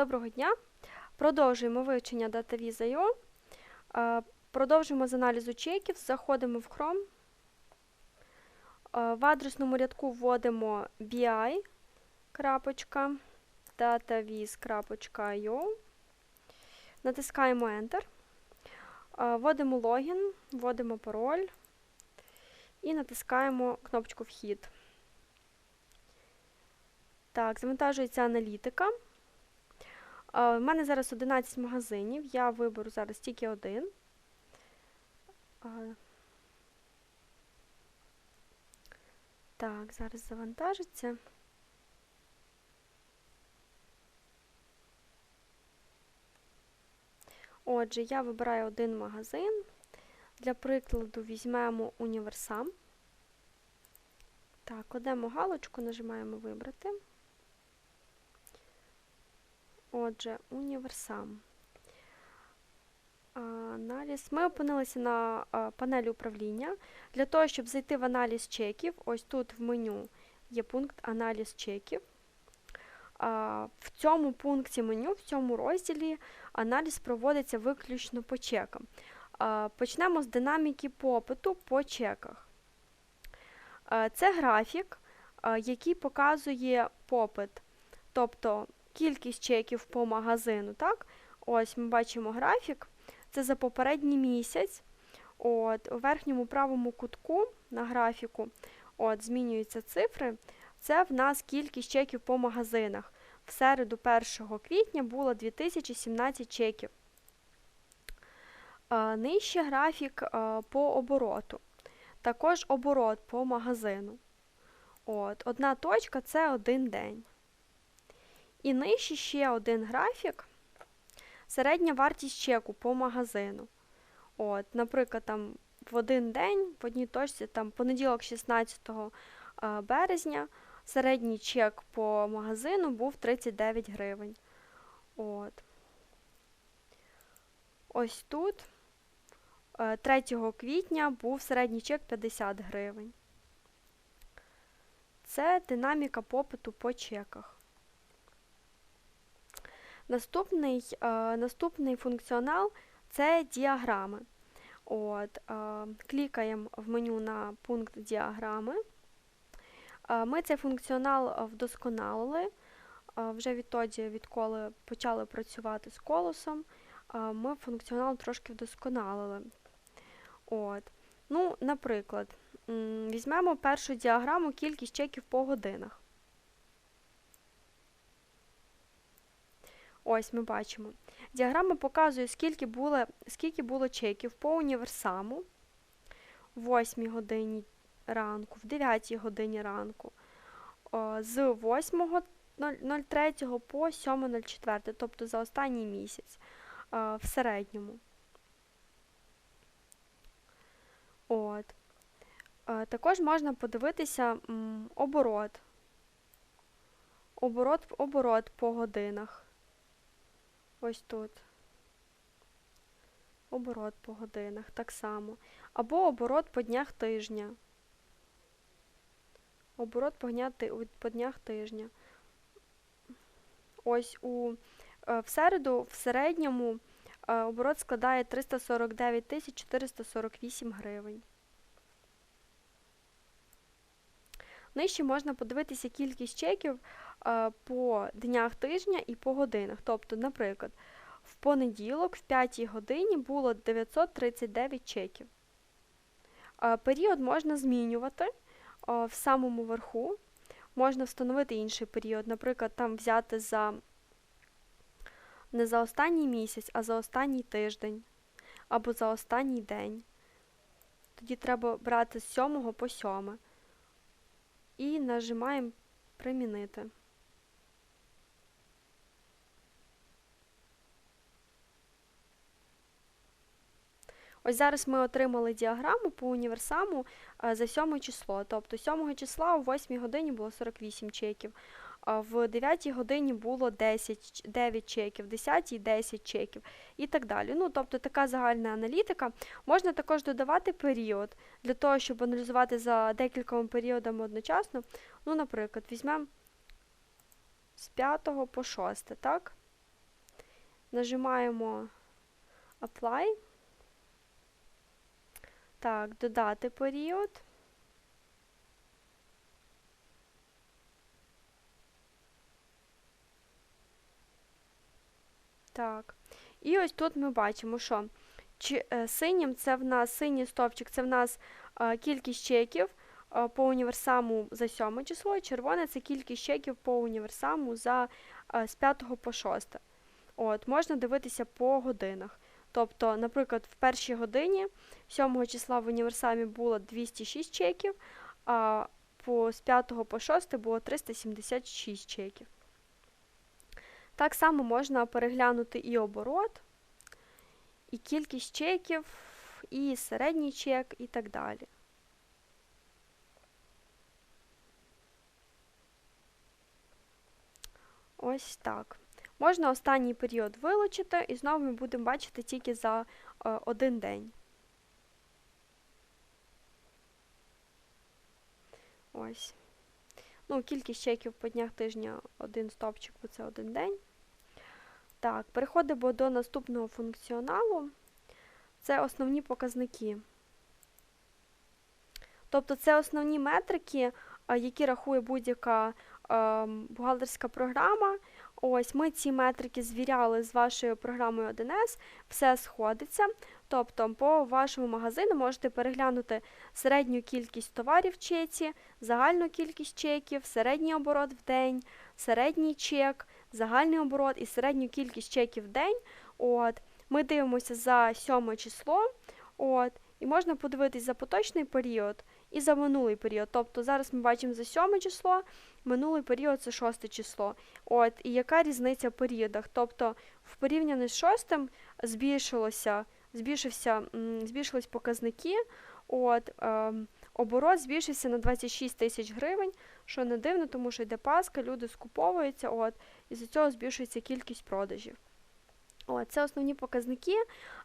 Доброго дня! Продовжуємо вивчення DataVis.io. Е, Продовжуємо з аналізу чеків, заходимо в Chrome. Е, В адресному рядку вводимо bi.dataviz.io. Натискаємо Enter. Е, Вводимо логін, вводимо пароль і натискаємо кнопочку Вхід. Так, завантажується аналітика. У мене зараз 11 магазинів, я виберу зараз тільки один. Так, зараз завантажиться. Отже, я вибираю один магазин. Для прикладу візьмемо універсам. Так, кладемо галочку, нажимаємо Вибрати. Отже, універсам. Аналіз. Ми опинилися на панелі управління. Для того, щоб зайти в аналіз чеків, ось тут в меню є пункт Аналіз чеків. В цьому пункті меню, в цьому розділі аналіз проводиться виключно по чекам. Почнемо з динаміки попиту по чеках. Це графік, який показує попит. Тобто кількість чеків по магазину. так? Ось ми бачимо графік. Це за попередній місяць. От, У верхньому правому кутку на графіку от, змінюються цифри. Це в нас кількість чеків по магазинах. В середу 1 квітня було 2017 чеків. Нижче графік по обороту. Також оборот по магазину. От, Одна точка це один день. І нижче ще один графік. Середня вартість чеку по магазину. От, Наприклад, там в один день, в одній точці, там понеділок, 16 березня, середній чек по магазину був 39 гривень. От. Ось тут 3 квітня був середній чек 50 гривень. Це динаміка попиту по чеках. Наступний е, наступний функціонал це діаграми. От, е, Клікаємо в меню на пункт діаграми. Е, ми цей функціонал вдосконалили. Е, вже відтоді, відколи почали працювати з колосом, е, ми функціонал трошки вдосконалили. От. Ну, Наприклад, візьмемо першу діаграму кількість чеків по годинах. Ось ми бачимо. Діаграма показує, скільки було скільки було чеків по універсаму в 8 годині ранку, в 9 годині ранку, з 8.03 по 7.04, тобто за останній місяць в середньому. От. Також можна подивитися оборот. Оборот, оборот по годинах. Ось тут. Оборот по годинах так само. Або оборот по днях тижня. Оборот по, дня, по днях тижня. Ось у в середу в середньому оборот складає 349 448 гривень. Нижче можна подивитися кількість чеків по днях тижня і по годинах. Тобто, наприклад, в понеділок, в 5 годині було 939 чеків. Період можна змінювати в самому верху. Можна встановити інший період, наприклад, там взяти за не за останній місяць, а за останній тиждень або за останній день. Тоді треба брати з 7 по 7 і нажимаємо Примінити. Ось зараз ми отримали діаграму по універсаму за 7 число. Тобто 7 числа о 8 годині було 48 чеків, в 9 годині було 10, 9 чеків, в 10 10 чеків і так далі. Ну, Тобто така загальна аналітика. Можна також додавати період для того, щоб аналізувати за декількома періодами одночасно. Ну, Наприклад, візьмемо з 5 по 6, так? Нажимаємо Apply. Так, додати період. Так. І ось тут ми бачимо, що чи, е, синім це в нас синій стовпчик, це в нас е, кількість чеків е, по універсаму за 7 число, червоне це кількість чеків по універсаму за з 5 по 6. От, можна дивитися по годинах. Тобто, наприклад, в першій годині 7 числа в універсамі було 206 чеків, а по, з 5 по 6 було 376 чеків. Так само можна переглянути і оборот, і кількість чеків, і середній чек, і так далі. Ось так. Можна останній період вилучити, і знову ми будемо бачити тільки за е, один день. Ось. Ну, кількість чеків по днях тижня один стопчик, бо це один день. Так, переходимо до наступного функціоналу. Це основні показники. Тобто це основні метрики, які рахує будь-яка бухгалтерська програма. Ось ми ці метрики звіряли з вашою програмою 1С, все сходиться. Тобто, по вашому магазину можете переглянути середню кількість товарів в чеці, загальну кількість чеків, середній оборот в день, середній чек, загальний оборот і середню кількість чеків в день. От. Ми дивимося за 7 число. От. І можна подивитись за поточний період і за минулий період. Тобто зараз ми бачимо за 7 число, минулий період це 6 число. От, І яка різниця в періодах? Тобто в порівнянні з 6 збільшилося, збільшився, збільшились показники. От, е, Оборот збільшився на 26 тисяч гривень, що не дивно, тому що йде паска, люди скуповуються, от, і з цього збільшується кількість продажів. Це основні показники.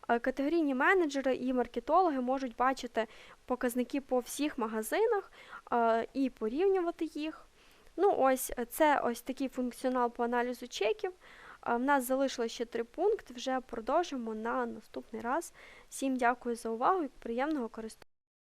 Е, категорійні менеджери і маркетологи можуть бачити показники по всіх магазинах е, і порівнювати їх. Ну, ось Це ось такий функціонал по аналізу чеків. В нас залишилося ще три пункти, вже продовжимо на наступний раз. Всім дякую за увагу і приємного користування.